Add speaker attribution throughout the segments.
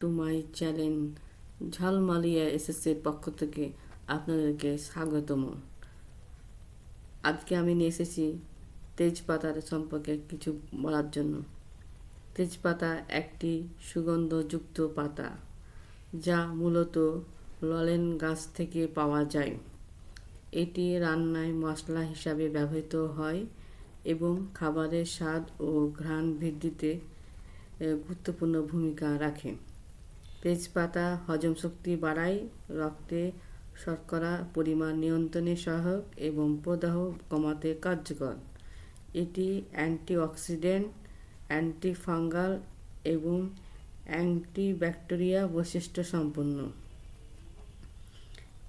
Speaker 1: To my channel ঝালমালিয়া এসএসসির পক্ষ থেকে আপনাদেরকে স্বাগতম। আজকে আমি নিয়ে এসেছি তেজপাতার সম্পর্কে কিছু বলার জন্য। তেজপাতা একটি সুগন্ধযুক্ত পাতা, যা মূলত ললেন গাছ থেকে পাওয়া যায়। এটি রান্নায় মশলা হিসাবে ব্যবহৃত হয় এবং খাবারের স্বাদ ও ঘ্রাণ বৃদ্ধিতে গুরুত্বপূর্ণ ভূমিকা রাখে। তেজপাতা, হজম শক্তি বাড়ায়, রক্তে শর্করা পরিমাণ নিয়ন্ত্রণে সহায়ক এবং প্রদাহ কমাতে কার্যকর। এটি অ্যান্টিঅক্সিডেন্ট, অ্যান্টিফাঙ্গাল এবং অ্যান্টিব্যাকটেরিয়া বৈশিষ্ট্য সম্পন্ন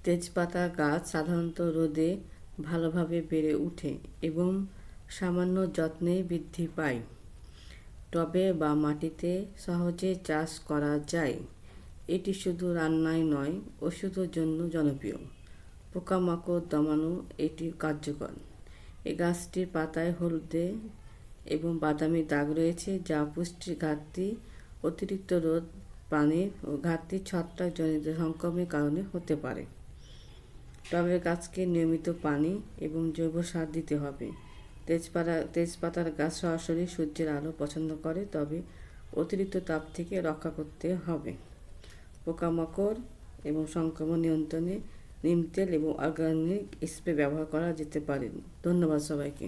Speaker 1: তেজপাতা গাছ সাধারণত রোদে ভালোভাবে বেড়ে ওঠে এবং সামান্য যত্নে বৃদ্ধি পায়। টবে বা মাটিতে সহজে চাষ করা যায়। এটি শুধু রান্নায় নয়, ওষুধের জন্য জনপ্রিয়। পোকামাকড় দমানো এটি কার্যকর। এই গাছটির পাতায় হলদে এবং বাদামি দাগ রয়েছে, যা পুষ্টির ঘাটতি, অতিরিক্ত রোদ পানির ও ঘাটতি ছত্রাকজনিত সংক্রমণের কারণে হতে পারে। টবের গাছকে নিয়মিত পানি এবং জৈব সার দিতে হবে। তেজপাতা, তেজপাতার গাছ সরাসরি সূর্যের আলো পছন্দ করে, তবে অতিরিক্ত তাপ থেকে রক্ষা করতে হবে। পোকামাকড় এবং সংক্রমণ নিয়ন্ত্রণে নিম তেল এবং অর্গানিক স্প্রে ব্যবহার করা যেতে পারে। ধন্যবাদ সবাইকে।